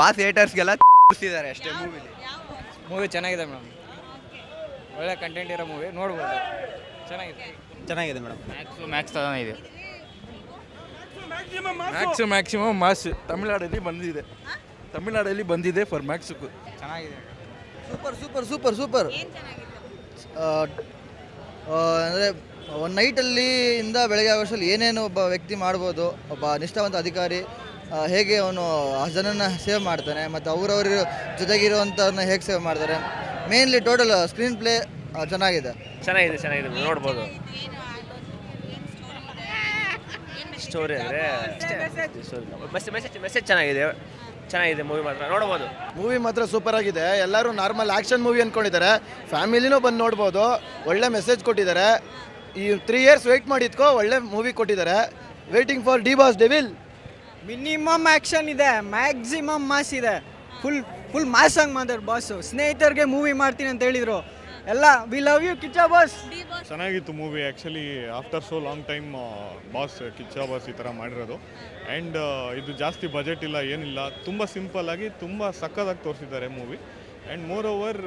Boss ಥಿಯೇಟರ್ಸ್ಗೆಲ್ಲ ತೋರಿಸಿದ್ದಾರೆ ಅಷ್ಟೇ ಮೂವಿಲಿ ಮೂವಿ ಚೆನ್ನಾಗಿದೆ ಮೇಡಮ್ ಒಳ್ಳೆ ಕಂಟೆಂಟ್ ಇರೋ ಮೂವಿ ನೋಡ್ಬೋದು. ಚೆನ್ನಾಗಿದೆ. ಚೆನ್ನಾಗಿದೆ ಮೇಡಮ್ ಮ್ಯಾಕ್ಸು ಮ್ಯಾಕ್ಸ್ ಇದೆ. ಮ್ಯಾಕ್ಸು ಮ್ಯಾಕ್ಸಿಮಮ್ ಮಾಸ್ ತಮಿಳ್ನಾಡಲ್ಲಿ ಬಂದಿದೆ. ತಮಿಳ್ನಾಡಲ್ಲಿ ಬಂದಿದೆ ಫಾರ್ ಮ್ಯಾಕ್ಸುಕ್ಕು ಚೆನ್ನಾಗಿದೆ. ಸೂಪರ್ ಸೂಪರ್ ಸೂಪರ್ ಸೂಪರ್ ಅಂದರೆ ಒಂದು ನೈಟಲ್ಲಿ ಇಂದ ಬೆಳಗ್ಗೆ ಆಗೋಷ್ಟರಲ್ಲಿ ಏನೇನು ಒಬ್ಬ ವ್ಯಕ್ತಿ ಮಾಡ್ಬೋದು ಒಬ್ಬ ನಿಷ್ಠಾವಂತ ಅಧಿಕಾರಿ ಹೇಗೆ ಅವನು ಆ ಜನನ ಸೇವ್ ಮಾಡ್ತಾನೆ ಮತ್ತು ಅವರವ್ರ ಜೊತೆಗಿರುವಂಥವ್ರನ್ನ ಹೇಗೆ ಸೇವ್ ಮಾಡ್ತಾರೆ. ಮೇನ್ಲಿ ಟೋಟಲ್ ಸ್ಕ್ರೀನ್ ಪ್ಲೇ ಚೆನ್ನಾಗಿದೆ. ಚೆನ್ನಾಗಿದೆ ಚೆನ್ನಾಗಿದೆ ನೋಡ್ಬೋದು. ಸ್ಟೋರಿ ಅಂದರೆ ಮೆಸೇಜ್ ಮೆಸೇಜ್ ಚೆನ್ನಾಗಿದೆ. ಚೆನ್ನಾಗಿದೆ ಮೂವಿ ಮಾತ್ರ. ನೋಡ್ಬೋದು. ಮೂವಿ ಮಾತ್ರ ಸೂಪರ್ ಆಗಿದೆ. ಎಲ್ಲರೂ ನಾರ್ಮಲ್ ಆ್ಯಕ್ಷನ್ ಮೂವಿ ಅಂದ್ಕೊಂಡಿದ್ದಾರೆ ಫ್ಯಾಮಿಲಿನೂ ಬಂದು ನೋಡ್ಬೋದು. ಒಳ್ಳೆ ಮೆಸೇಜ್ ಕೊಟ್ಟಿದ್ದಾರೆ. ಈ ತ್ರೀ ಇಯರ್ಸ್ ವೆಯ್ಟ್ ಮಾಡಿದ್ಕೋ ಒಳ್ಳೆ ಮೂವಿ ಕೊಟ್ಟಿದ್ದಾರೆ. Waiting for D boss Devil minimum action ಇದೆ ಮ್ಯಾಕ್ಸಿಮಮ್ ಮಾಸ್ ಇದೆ. ಫುಲ್ ಫುಲ್ ಮಾಸ್ ಆಗಿ ಮಾತಾಡ್ ಬಾಸು ಸ್ನೇಹಿತರಿಗೆ ಮೂವಿ ಮಾಡ್ತೀನಿ ಅಂತ ಹೇಳಿದ್ರು. ಎಲ್ಲ we love you Kichcha boss ಚೆನ್ನಾಗಿತ್ತು movie actually after so long time boss Kichcha boss ಈ ಥರ ಮಾಡಿರೋದು. ಆ್ಯಂಡ್ ಇದು ಜಾಸ್ತಿ ಬಜೆಟ್ ಇಲ್ಲ, ಏನಿಲ್ಲ. ತುಂಬ ಸಿಂಪಲ್ ಆಗಿ, ತುಂಬ ಸಕ್ಕದಾಗಿ ತೋರಿಸಿದ್ದಾರೆ movie and moreover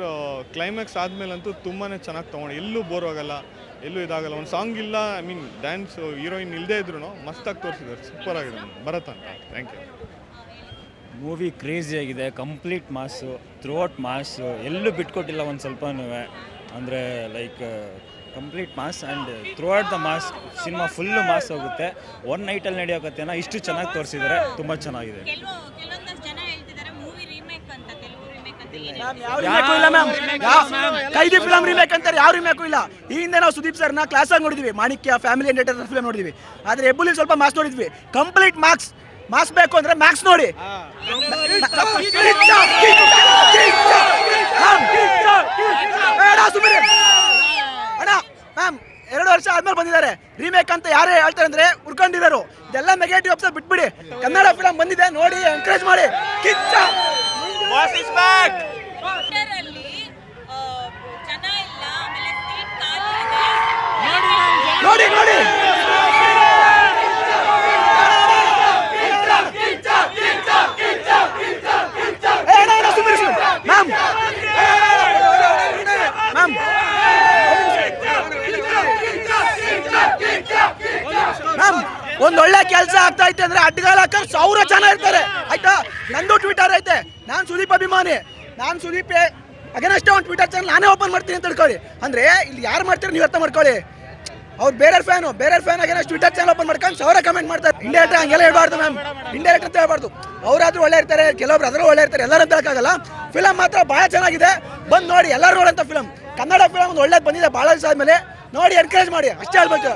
climax ಆದಮೇಲಂತೂ ತುಂಬಾ ಚೆನ್ನಾಗಿ ತೊಗೊಂಡು ಎಲ್ಲೂ ಬೋರ್ ಆಗೋಲ್ಲ ಎಲ್ಲೂ ಇದಾಗಲ್ಲ. ಒಂದು ಸಾಂಗ್ ಇಲ್ಲ ಐ ಮೀನ್ ಡ್ಯಾನ್ಸ್ ಹೀರೋಯಿನ್ ಇಲ್ಲದೇ ಇದ್ರು ಮಸ್ತಾಗಿ ತೋರಿಸಿದ್ದಾರೆ ಸೂಪರ್ ಆಗಿದೆ ಭರತ್ ಅಂತ. ಥ್ಯಾಂಕ್ ಯು ಮೂವಿ ಕ್ರೇಜಿ ಆಗಿದೆ. ಕಂಪ್ಲೀಟ್ ಮಾಸು ಥ್ರೂಔಟ್ ಮಾಸು ಎಲ್ಲೂ ಬಿಟ್ಕೊಟ್ಟಿಲ್ಲ ಒಂದು ಸ್ವಲ್ಪನೂ. ಅಂದರೆ like complete mass and throughout the mass cinema full mass ಹೋಗುತ್ತೆ. ಒನ್ ನೈಟಲ್ಲಿ ನಡೆಯೋ ಕಥೆನ ಇಷ್ಟು ಚೆನ್ನಾಗಿ ತೋರಿಸಿದರೆ. ತುಂಬ ಚೆನ್ನಾಗಿದೆ. ರೀಮೇಕ್ ಇಲ್ಲ ಮ್ಯಾಮ್ ಕೈದಿ ಫಿಲಂ ರಿಮೇಕ್ ಅಂತಾರೆ ಯಾವ ರಿಮೇಕು ಇಲ್ಲ. ಈ ಹಿಂದೆ ನಾವು ಸುದೀಪ್ ಸರ್ನ ಕ್ಲಾಸ್ ಆಗಿ ನೋಡಿದ್ವಿ. ಮಾಣಿಕ್ಯ ಫ್ಯಾಮಿಲಿ ಎಂಟರ್ಟೈನರ್ ಫಿಲಮ್ ನೋಡಿದ್ವಿ. ಆದರೆ ಎಬ್ಬುಲಿ ಸ್ವಲ್ಪ ಮಾಸ್ ನೋಡಿದ್ವಿ. ಕಂಪ್ಲೀಟ್ ಮಾರ್ಕ್ಸ್ ಮಾಸ್ ಬೇಕು ಅಂದ್ರೆ ಮ್ಯಾಕ್ಸ್ ನೋಡಿ. ಅಣ್ಣ ಮ್ಯಾಮ್ ಎರಡು ವರ್ಷ ಆದ್ಮೇಲೆ ಬಂದಿದ್ದಾರೆ. ರಿಮೇಕ್ ಅಂತ ಯಾರೇ ಹೇಳ್ತಾರೆ ಅಂದ್ರೆ ಉರ್ಕೊಂಡಿರೋರು ಇದೆಲ್ಲ ನೆಗೆಟಿವ್ ಅಪ್ಸ ಬಿಟ್ಬಿಡಿ. ಕನ್ನಡ ಫಿಲಮ್ ಬಂದಿದೆ ನೋಡಿ ಎನ್ಕರೇಜ್ ಮಾಡಿ. ಕಿಚ್ಚ! ಥಿಯೇಟರಲ್ಲಿ ಇಸ್ ಇದೆ. ನೋಡಿ ನೋಡಿ. ಏ, ಅಣ್ಣ, ಅಣ್ಣ, ಸುಮ್ನಿರಿ, ಸುಮ್ನಿರಿ. ಮ್ಯಾಮ್. ಮ್ಯಾಮ್. ಮ್ಯಾಮ್ ಒಂದ್ ಒಳ್ಳೆ ಕೆಲಸ ಆಗ್ತಾ ಐತೆ ಅಂದ್ರೆ ಅಡ್ಡಗಾಲ ಹಾಕ ಸಾವಿರ ಜನ ಇರ್ತಾರೆ. ಆಯ್ತಾ? ನಂದು ಟ್ವಿಟರ್ ಐತೆ. ನಾನ್ ಸುದೀಪ್ ಅಭಿಮಾನಿ. ನಾನು ಸುದೀಪ್ ಅಗೇನಷ್ಟೇ ಒಂದು ಟ್ವಿಟರ್ ಚಾನಲ್ ನಾನೇ ಓಪನ್ ಮಾಡ್ತೀನಿ ಅಂತ ತಿಳ್ಕೊಳ್ಳಿ. ಅಂದರೆ ಇಲ್ಲಿ ಯಾರು ಮಾಡ್ತೀರಿ ನೀವು ಅರ್ಥ ಮಾಡ್ಕೊಳ್ಳಿ. ಅವ್ರು ಬೇರೆ ಫ್ಯಾನು ಬೇರೆ ಫ್ಯಾನ್ ಅಗೇನಷ್ಟು ಟ್ವಿಟರ್ ಚಾನಲ್ ಓಪನ್ ಮಾಡ್ಕೊಂಡು ಸೌರ ಕಮೆಂಟ್ ಮಾಡ್ತಾರೆ. ಇಂಡೈರೆಕ್ಟ್ ಹಂಗೆಲ್ಲ ಹೇಳ್ಬಾರ್ದು ಮ್ಯಾಮ್ ಇಂಡೈರೆಕ್ಟ್ ಅಂತ ಹೇಳ್ಬಾರ್ದು. ಅವರಾದರೂ ಒಳ್ಳೆ ಇರ್ತಾರೆ ಕೆಲವೊಬ್ರು ಅದ್ರೂ ಒಳ್ಳೆ ಇರ್ತಾರೆ, ಎಲ್ಲರೂ ಹೇಳಕ್ಕಾಗಲ್ಲ. ಫಿಲಮ್ ಮಾತ್ರ ಭಾಳ ಚೆನ್ನಾಗಿದೆ. ಬಂದು ನೋಡಿ, ಎಲ್ಲರೂ ಅಂತ ಫಿಲಮ್ ಕನ್ನಡ ಫಿಲಮ್ ಒಂದು ಒಳ್ಳೇದು ಬಂದಿದೆ ಭಾಳ ದಿವಸ ಆದಮೇಲೆ. ನೋಡಿ ಎನ್ಕರೇಜ್ ಮಾಡಿ, ಅಷ್ಟೇ ಹೇಳ್ಬೇಕು.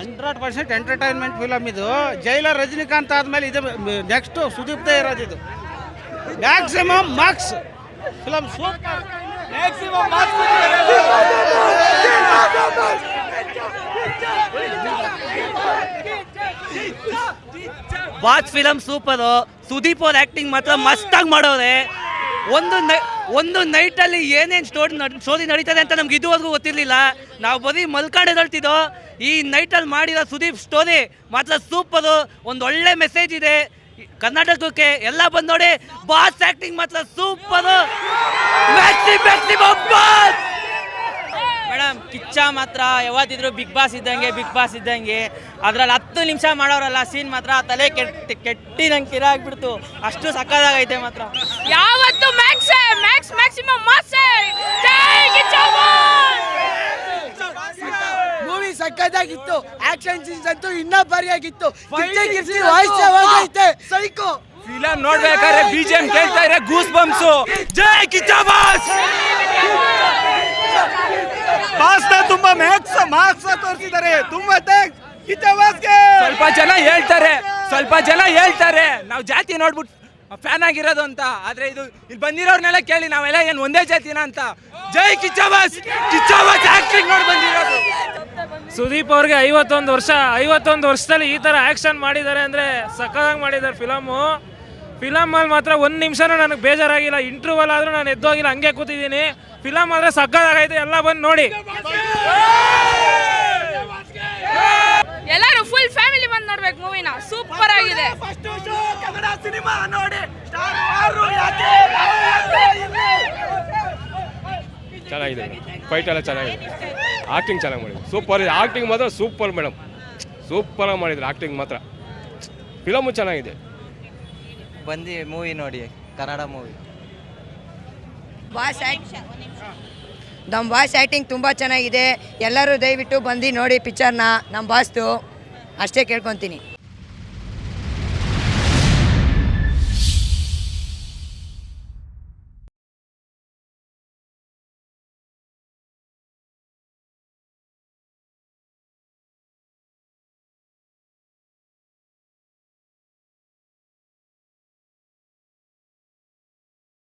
ಹಂಡ್ರೆಡ್ ಪರ್ಸೆಂಟ್ ಎಂಟರ್ಟೈನ್ಮೆಂಟ್ ಫಿಲಮ್ ಇದು. ಜೈಲರ್ ರಜನಿಕಾಂತ್ ಆದ್ಮೇಲೆ ಇದು ನೆಕ್ಸ್ಟ್ ಸುದೀಪ್ದೇ ಇರೋದು ಇದು. ಮ್ಯಾಕ್ಸಿಮಮ್ ಮಾರ್ಕ್ಸ್ ಫಿಲಮ್ ಸೂಪರ್ ಬಾತ್ ಫಿಲಮ್ ಸೂಪರ್ ಸುದೀಪ್ ಅವ್ರ ಆ್ಯಕ್ಟಿಂಗ್ ಮಾತ್ರ ಮಸ್ತಾಗಿ ಮಾಡೋರೆ ಒಂದು ಒಂದು ನೈಟಲ್ಲಿ ಏನೇನು ಸ್ಟೋರಿ ಸ್ಟೋರಿ ನಡೀತದೆ ಅಂತ ನಮ್ಗೆ ಇದುವರೆಗೂ ಗೊತ್ತಿರಲಿಲ್ಲ. ನಾವು ಬರೀ ಮಲ್ಕಾಡೆ ಹೇಳ್ತಿದ್ದೋ, ಈ ನೈಟಲ್ಲಿ ಮಾಡಿರೋ ಸುದೀಪ್ ಸ್ಟೋರಿ ಮಾತ್ರ ಸೂಪರು ಒಂದು ಒಳ್ಳೆ ಮೆಸೇಜ್ ಇದೆ. ಕರ್ನಾಟಕಕ್ಕೆ ಎಲ್ಲ ಬಂದು ನೋಡಿ ಬಾಸ್ ಆಕ್ಟಿಂಗ್ ಮಾತ್ರ ಸೂಪರು ಮೇಡಮ್ ಕಿಚ್ಚ ಮಾತ್ರ ಯಾವತ್ತಿದ್ರು ಬಿಗ್ ಬಾಸ್ ಇದ್ದಂಗೆ ಬಿಗ್ ಬಾಸ್ ಇದ್ದಂಗೆ. ಅದ್ರಲ್ಲಿ ಹತ್ತು ನಿಮಿಷ ಮಾಡೋರಲ್ಲ ಸೀನ್ ಮಾತ್ರ ತಲೆ ಕೆಟ್ಟ ಕೆಟ್ಟಿದಂಗೆ ಕಿರಾಗ್ಬಿಡ್ತು ಅಷ್ಟು ಸಕ್ಕದಾಗೈತೆ ಮಾತ್ರ. ಯಾವತ್ತು ಮ್ಯಾಕ್ಸ್ ಮ್ಯಾಕ್ಸ್ ಮ್ಯಾಕ್ಸಿಮಮ್ ಮಾಸ್ ಜೈ ಕಿಚ್ಚ ಮೂವಿ ಸಕ್ಕತ್ತಾಗಿತ್ತು ಆಕ್ಷನ್ ಸೀನ್ಸ್ ಅಂತೂ ಇನ್ನ ಬರಿಯಾಗಿತ್ತು ವಾಯ್ಸ್ ಸೈಕೋ. ಫಿಲಂ ನೋಡ್ಬೇಕಾದ್ರೆ ಬಿಜಿಎಂ ಕೇಳ್ತಾ ಇದ್ರೆ ಗೂಸ್ ಬಂಪ್ಸು ಜೈ ಕಿಚ್ಚ ಬಾಸ್ ಬಾಸ್ನ ತುಂಬಾ ಮ್ಯಾಕ್ಸ್ ಮಾರ್ಕ್ಸ್ ತೋರಿಸಿದ್ದಾರೆ. ತುಂಬಾ ಥ್ಯಾಂಕ್ಸ್ ಸ್ವಲ್ಪ ಜನ ಹೇಳ್ತಾರೆ ಸ್ವಲ್ಪ ಜನ ಹೇಳ್ತಾರೆ. ನಾವು ಜಾತಿ ನೋಡ್ಬಿಟ್ಟು ಫ್ಯಾನ್ ಆಗಿರೋದು ಅಂತ. ಆದ್ರೆ ಇದು ಇಲ್ಲಿ ಬಂದಿರೋರ್ನೆಲ್ಲ ಕೇಳಿ ನಾವೆಲ್ಲ ಏನ್ ಒಂದೇ ಜಾತಿನ ಅಂತ. ಜೈ ಕಿಚ್ಚಾಬಾಸ್ ಕಿಚ್ಚಾಬಾಸ್ ಕಿಚ್ಚ ಬಾಸ್ ಆಕ್ಟಿಂಗ್ ನೋಡಿ ಬಂದಿರೋದು. ಸುದೀಪ್ ಅವ್ರಿಗೆ ಐವತ್ತೊಂದು ವರ್ಷ ಐವತ್ತೊಂದು ವರ್ಷದಲ್ಲಿ ಈ ತರ ಆ್ಯಕ್ಷನ್ ಮಾಡಿದ್ದಾರೆ ಅಂದರೆ ಸಕ್ಕದಾಗಿ ಮಾಡಿದ್ದಾರೆ ಫಿಲಮು ಫಿಲಮಲ್ಲಿ ಮಾತ್ರ ಒಂದು ನಿಮಿಷನೂ ನನಗೆ ಬೇಜಾರಾಗಿಲ್ಲ. ಇಂಟರ್ವಲ್ ಆದರೂ ನಾನು ಎದ್ದೋಗಿಲ್ಲ ಹಂಗೆ ಕೂತಿದ್ದೀನಿ. ಫಿಲಮ್ ಆದರೆ ಸಕ್ಕತ್ತಾಗೈತೆ ಎಲ್ಲ ಬಂದು ನೋಡಿ. ಎಲ್ಲರೂ ಫುಲ್ ಫ್ಯಾಮಿಲಿ ಬಂದು ನೋಡ್ಬೇಕು ಮೂವಿನ ಸೂಪರ್ ಆಗಿದೆ. ಫಸ್ಟ್ ಶೋ ಕನ್ನಡ ಸಿನಿಮಾ ನೋಡಿ. ಸ್ಟಾರ್ ವಾರು ಯಾಕೆ? ನಾವು ಯಾಕೆ ಇಲ್ಲಿ? ಚೆನ್ನಾಗಿದೆ ಫೈಟ್ ಎಲ್ಲ ಚೆನ್ನಾಗಿದೆ. ಆಕ್ಟಿಂಗ್ ಚೆನ್ನಾಗಿ ಮಾಡಿದ್ರು. ಸೂಪರ್ ಆಕ್ಟಿಂಗ್ ಮಾತ್ರ ಸೂಪರ್ ಮೇಡಮ್. ಸೂಪರಾಗಿ ಮಾಡಿದ್ರು ಆಕ್ಟಿಂಗ್ ಮಾತ್ರ. ಫಿಲಮು ಚೆನ್ನಾಗಿದೆ. ಬಂದು ಮೂವಿ ನೋಡಿ, ಕನ್ನಡ ಮೂವಿ. ಬಾಸ್ ನಮ್ಮ ಬಾಸ್ ಆ್ಯಕ್ಟಿಂಗ್ ತುಂಬ ಚೆನ್ನಾಗಿದೆ. ಎಲ್ಲರೂ ದಯವಿಟ್ಟು ಬಂದು ನೋಡಿ ಪಿಕ್ಚರ್ನ ನಮ್ಮ ಬಾಸ್ದು ಅಷ್ಟೇ ಕೇಳ್ಕೊತೀನಿ.